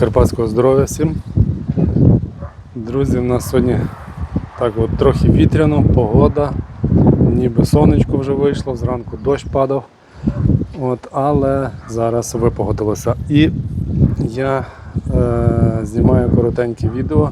Карпатського здоров'я всім. Друзі, в нас сьогодні так от трохи вітряно, погода, ніби сонечко вже вийшло, зранку дощ падав. От, але зараз випогодилося. І я е, знімаю коротеньке відео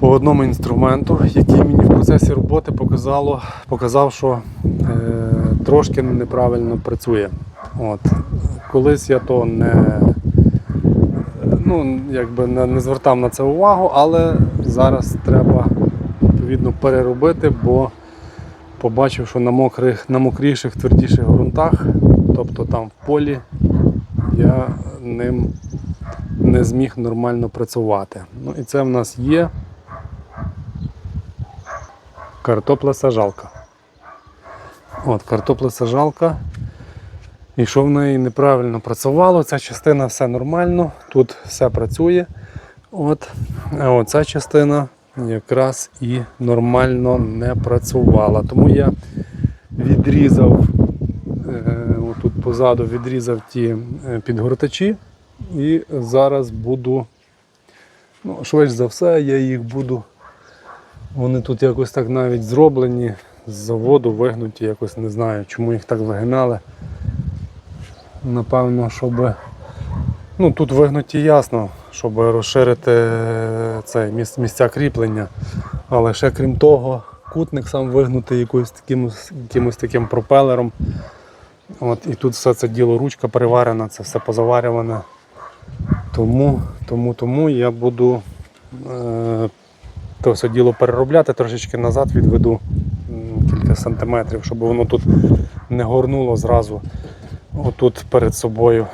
по одному інструменту, який мені в процесі роботи показало, показав, що е, трошки неправильно працює. От. Колись я то не, ну, якби не, не звертав на це увагу, але зараз треба відповідно переробити, бо побачив, що на мокрих, на мокріших, твердіших ґрунтах, тобто там в полі, я ним не зміг нормально працювати. Ну і це в нас є картопля сажалка. От, картопля сажалка. І що в неї неправильно працювало, ця частина все нормально, тут все працює. От, а оця частина якраз і нормально не працювала. Тому я відрізав е, отут позаду відрізав ті е, підгортачі і зараз буду, ну, швидше за все, я їх буду. Вони тут якось так навіть зроблені з заводу, вигнуті, якось не знаю, чому їх так вигинали. Напевно, щоб. Ну, тут вигнуті ясно, щоб розширити цей міс- місця кріплення. Але ще крім того, кутник сам вигнутий якоюсь таким, якимось таким пропелером. От, і тут все це діло ручка переварена, це все позаварюване. Тому, тому, тому я буду е, то все діло переробляти, трошечки назад відведу кілька сантиметрів, щоб воно тут не горнуло зразу отут перед собою,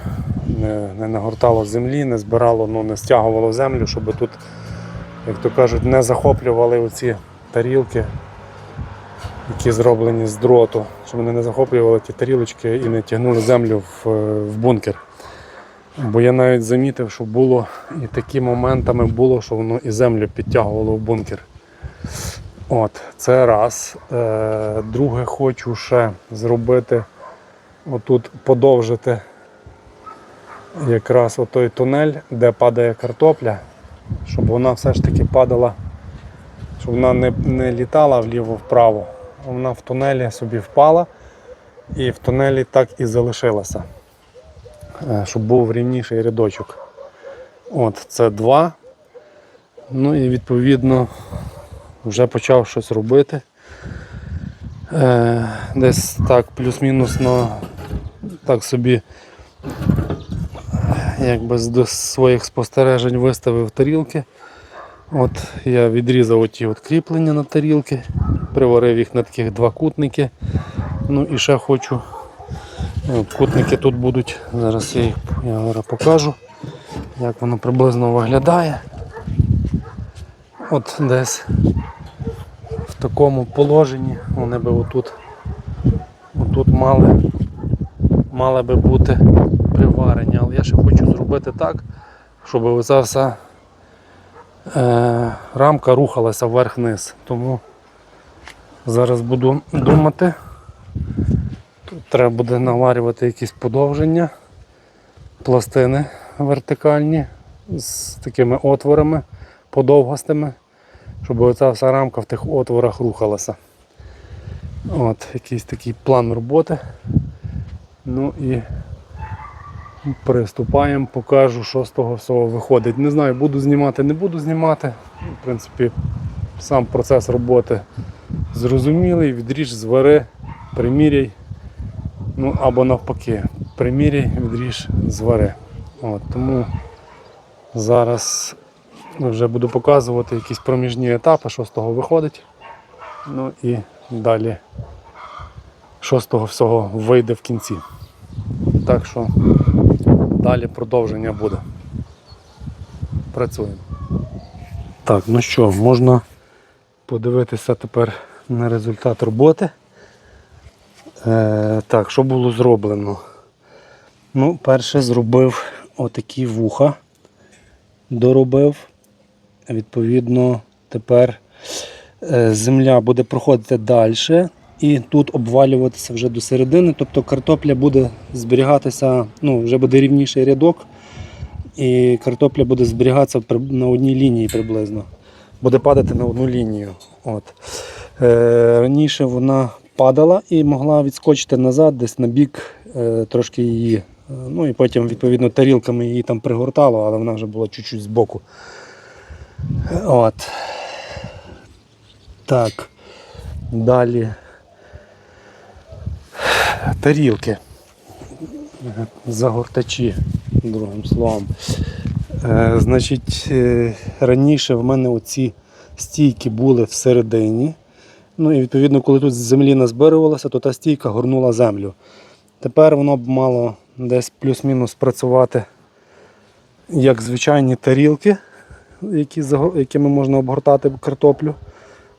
не, не нагортало землі, не збирало, ну, не стягувало землю, щоб тут, як то кажуть, не захоплювали оці тарілки, які зроблені з дроту, щоб вони не захоплювали ті тарілочки і не тягнули землю в, в бункер. Бо я навіть замітив, що було і такі моментами було, що воно і землю підтягувало в бункер. От, це раз. Е, друге, хочу ще зробити отут подовжити якраз отой тунель, де падає картопля, щоб вона все ж таки падала, щоб вона не, не літала вліво-вправо, вона в тунелі собі впала і в тунелі так і залишилася. Е, Щоб був рівніший рядочок. От, це два. Ну і відповідно вже почав щось робити. Е, десь так плюс-мінус на так собі якби з своїх спостережень виставив тарілки. От я відрізав оті от кріплення на тарілки, приварив їх на таких два кутники. Ну і ще хочу. е, Кутники тут будуть, зараз я їх я зараз покажу, як воно приблизно виглядає. От десь в такому положенні вони би отут, отут мали, мали би бути приварені. Але я ще хочу зробити так, щоб оця вся е, рамка рухалася вверх-вниз. Тому зараз буду думати. Тут треба буде наварювати якісь подовження, пластини вертикальні з такими отворами подовгостими, щоб оця вся рамка в тих отворах рухалася. От, якийсь такий план роботи. Ну і приступаємо, покажу, що з того всього виходить. Не знаю, буду знімати, не буду знімати. В принципі, сам процес роботи зрозумілий, відріж, звари, приміряй. Ну або навпаки, приміряй, відріж, звари. От, тому зараз вже буду показувати якісь проміжні етапи, що з того виходить. Ну і далі, що з того всього вийде в кінці. Так що далі продовження буде. Працюємо. Так, ну що, можна подивитися тепер на результат роботи. Е, так, що було зроблено? Ну, перше зробив отакі вуха, доробив. Відповідно, тепер е, земля буде проходити далі і тут обвалюватися вже до середини. Тобто картопля буде зберігатися, ну, вже буде рівніший рядок. і картопля буде зберігатися на одній лінії приблизно. Буде падати на одну лінію. От. Е, раніше вона падала і могла відскочити назад, десь на бік, е, трошки її. е, Ну і потім, відповідно, тарілками її там пригортало, але вона вже була чуть-чуть збоку. От. Так. Далі. Тарілки. Загортачі, другим словом. Е, значить, е, раніше в мене оці стійки були всередині. Ну і відповідно, коли тут землі назбирувалося, то та стійка горнула землю. Тепер воно б мало десь плюс-мінус працювати як звичайні тарілки, які, якими можна обгортати картоплю.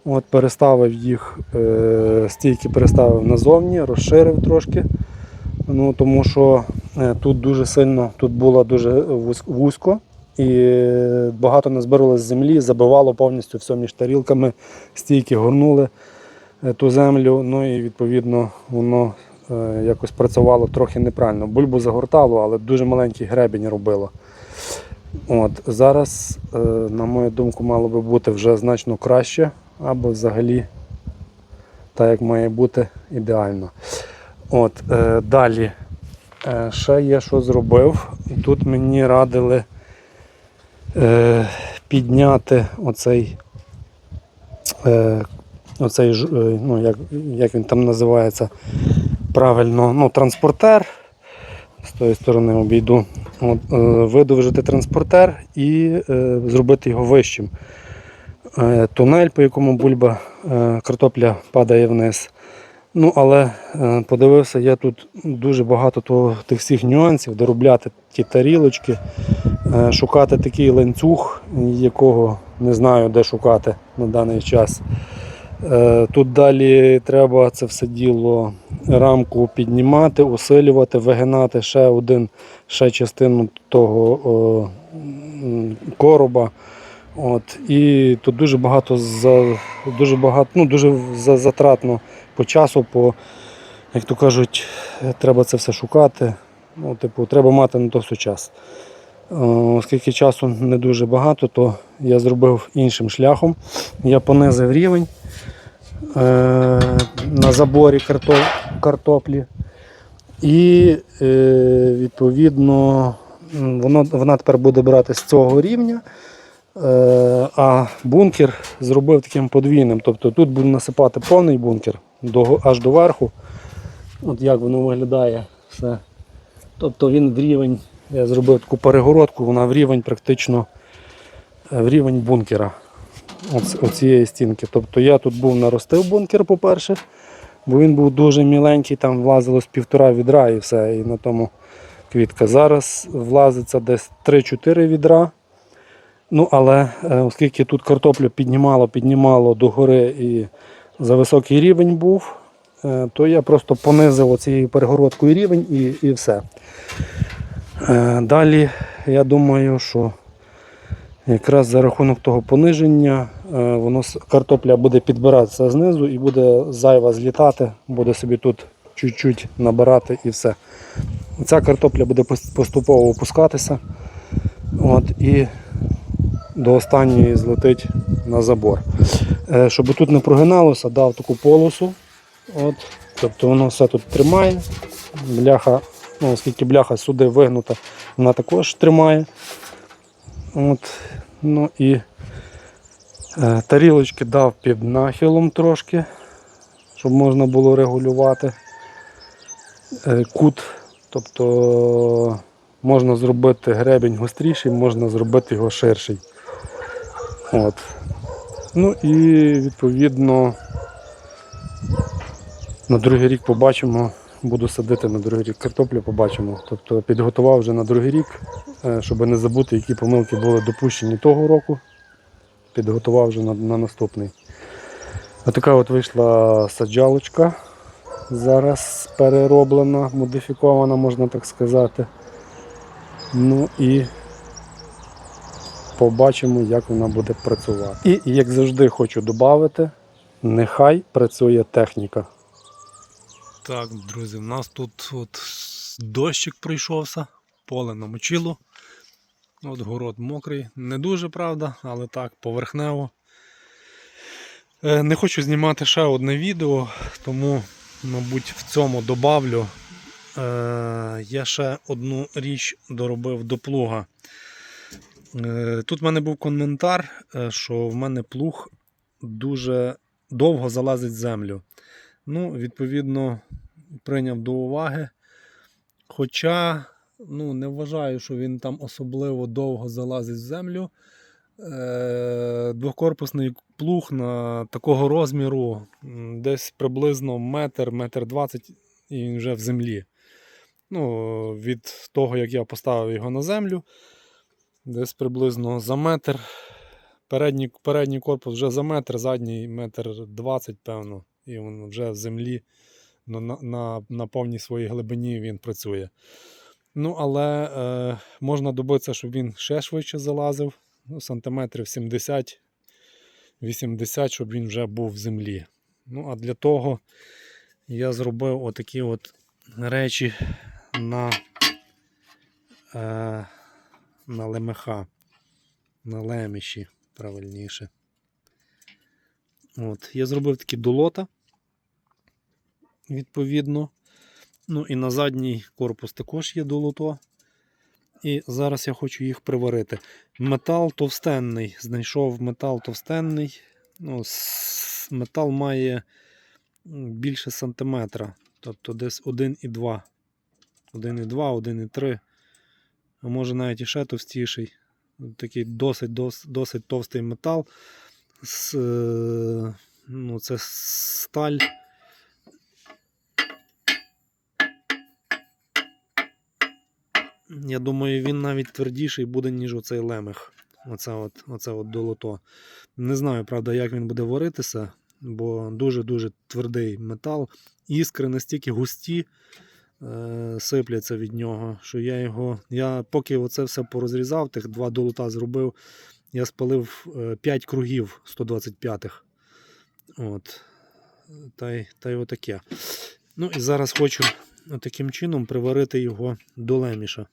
От, переставив їх, е, стійки переставив назовні, розширив трошки. Ну, тому що е, тут дуже сильно, тут було дуже вузько і багато назбиралось землі, забивало повністю все між тарілками, стійки горнули е, ту землю, ну і відповідно воно якось працювало трохи неправильно. Бульбу загортало, але дуже маленький гребінь робило. От, зараз, на мою думку, мало би бути вже значно краще, або взагалі так, як має бути ідеально. От, е, далі. Е, ще є, що зробив. Тут мені радили е, підняти оцей, е, оцей е, ну, як, як він там називається правильно, ну, транспортер. З тої сторони обійду. От, е, видовжити транспортер і е, зробити його вищим. Е, тунель, по якому бульба е, картопля падає вниз. Ну, але е, подивився, я тут дуже багато того, тих всіх нюансів, доробляти ті тарілочки, шукати такий ланцюг, якого не знаю, де шукати на даний час. Тут далі треба це все діло рамку піднімати, усилювати, вигинати ще один, ще частину того о, короба. От, і тут дуже багато за дуже багато, ну дуже за- затратно по часу, по, як то кажуть, треба це все шукати. Ну, типу, треба мати на то все час. Е, Оскільки часу не дуже багато, то я зробив іншим шляхом. Я понизив рівень е, на заборі карто- картоплі. І е, відповідно воно, вона тепер буде брати з цього рівня. Е, а бункер зробив таким подвійним. Тобто тут буду насипати повний бункер аж до верху. От як воно виглядає все. Тобто він в рівень, я зробив таку перегородку, вона в рівень практично е, в рівень бункера. Оцієї стінки. Тобто я тут був наростив бункер, по-перше, бо він був дуже міленький, там влазило з півтора відра і все, і на тому квітка. Зараз влазиться десь 3-4 відра. Ну, але е, оскільки тут картоплю піднімало, піднімало до гори і за високий рівень був, е, то я просто понизив оцією перегородкою рівень і, і все. Е, Далі я думаю, що якраз за рахунок того пониження воно картопля буде підбиратися знизу і буде зайва злітати, буде собі тут чуть-чуть набирати і все. Ця картопля буде поступово опускатися. От, і до останньої злетить на забор. Е, Щоб тут не прогиналося, дав таку полосу. От, тобто воно все тут тримає. Бляха, ну, оскільки бляха сюди вигнута, вона також тримає. От, ну і е, тарілочки дав під нахилом трошки, щоб можна було регулювати е, кут. Тобто можна зробити гребень гостріший, можна зробити його ширший. От. Ну і відповідно на другий рік побачимо, буду садити на другий рік картоплю, побачимо. Тобто підготував вже на другий рік, е, щоб не забути, які помилки були допущені того року. Підготував вже на, на наступний. Отака от вийшла саджалочка. Зараз перероблена, модифікована, можна так сказати. Ну і побачимо, як вона буде працювати. І як завжди хочу додати, нехай працює техніка. Так, друзі, в нас тут от дощик пройшовся, поле намочило. От город мокрий. Не дуже, правда, але так, поверхнево. Е, Не хочу знімати ще одне відео, тому, мабуть, в цьому добавлю. Е, Я ще одну річ доробив до плуга. Е, Тут в мене був коментар, е, що в мене плуг дуже довго залазить в землю. Ну, відповідно, прийняв до уваги. Хоча ну, не вважаю, що він там особливо довго залазить в землю. Е, Двокорпусний плуг на такого розміру десь приблизно метр, метр двадцять і він вже в землі. Ну, від того, як я поставив його на землю, десь приблизно за метр. Передній, передній корпус вже за метр, задній метр двадцять, певно, і він вже в землі на, на, на повній своїй глибині він працює. Ну, але е, можна добитися, щоб він ще швидше залазив, ну, сантиметрів 70-80, щоб він вже був в землі. Ну, а для того я зробив отакі от речі на, е, на лемеха, на леміші, правильніше. От, я зробив такі долота, відповідно. Ну і на задній корпус також є долото. І зараз я хочу їх приварити. Метал товстенний. Знайшов метал товстенний. Ну, метал має більше сантиметра. Тобто десь 1,2. 1,2, 1,3. А може навіть і ще товстіший. Такий досить, досить, досить товстий метал. З, е, ну, це сталь. Я думаю, він навіть твердіший буде, ніж оцей лемех. Оце от, оце от долото. Не знаю, правда, як він буде варитися, бо дуже-дуже твердий метал. Іскри настільки густі сипляться від нього, що я його. Я поки оце все порозрізав, тих два долота зробив, я спалив 5 кругів 125-х. От. Та й, та й отаке. Ну і зараз хочу таким чином приварити його до леміша.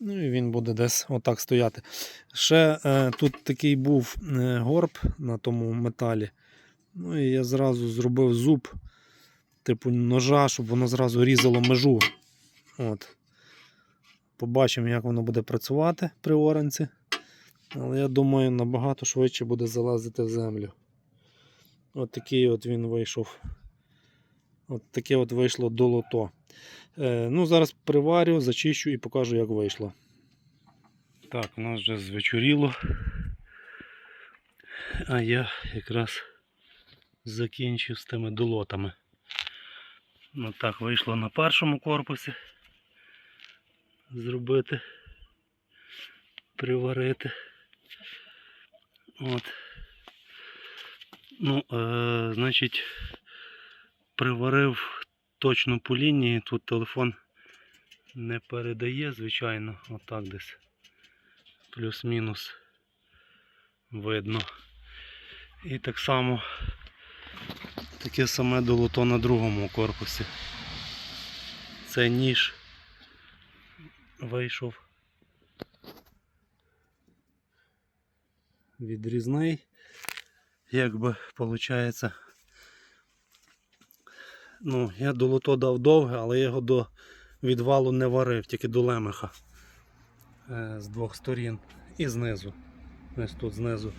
Ну і він буде десь отак стояти. Ще е, тут такий був е, горб на тому металі. Ну і я зразу зробив зуб, типу ножа, щоб воно зразу різало межу. От. Побачимо, як воно буде працювати при оранці. Але я думаю, набагато швидше буде залазити в землю. От такий от він вийшов. От таке от вийшло долото. Е, ну, зараз приварю, зачищу і покажу, як вийшло. Так, у нас вже звечоріло. А я якраз закінчив з тими долотами. Ну так вийшло на першому корпусі. Зробити, приварити. От. Ну, е, значить, приварив точно по лінії. Тут телефон не передає, звичайно, отак десь. Плюс-мінус видно. І так само таке саме долото на другому корпусі. Це ніж вийшов відрізний. Якби виходить. Ну, я долото дав довге, але його до відвалу не варив, тільки до лемеха е, з двох сторін і знизу. Ось тут знизу.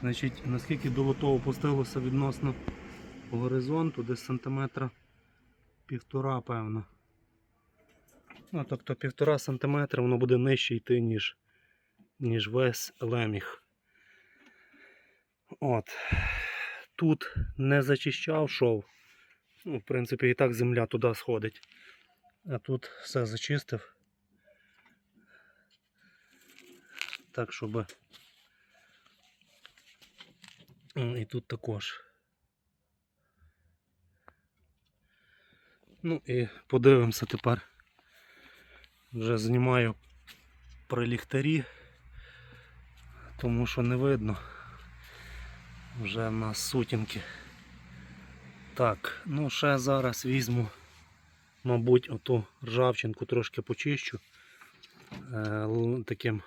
Значить, наскільки долото опустилося відносно горизонту, десь сантиметра півтора, певно. Ну, тобто півтора сантиметра воно буде нижче йти, ніж, ніж весь леміг. От. Тут не зачищав шов. Ну, в принципі, і так земля туди сходить. А тут все зачистив. Так, щоб. І тут також. Ну і подивимося тепер. Вже знімаю при ліхтарі, тому що не видно. Вже в нас сутінки. Так, ну ще зараз візьму, мабуть, оту ржавчинку трошки почищу. л- таким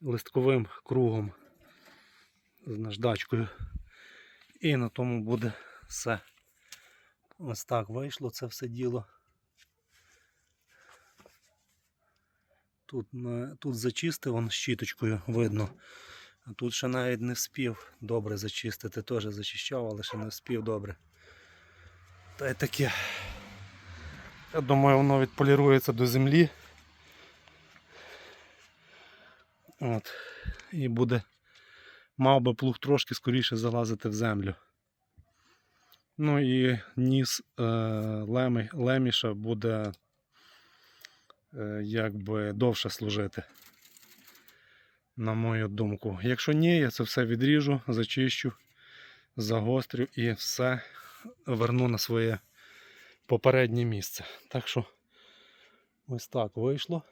листковим кругом з наждачкою. І на тому буде все. Ось так вийшло це все діло. Тут, тут зачистив он щіточкою видно. А тут ще навіть не вспів добре зачистити. Теж зачищав, але ще не вспів добре. Та й таке. Я думаю, воно відполірується до землі. От. І буде. Мав би плуг трошки скоріше залазити в землю. Ну і ніс е, лемі, леміша буде е, якби довше служити. На мою думку. Якщо ні, я це все відріжу, зачищу, загострю і все верну на своє попереднє місце. Так що ось так вийшло.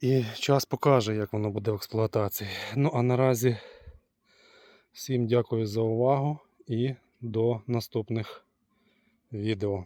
І час покаже, як воно буде в експлуатації. Ну а наразі всім дякую за увагу і до наступних відео.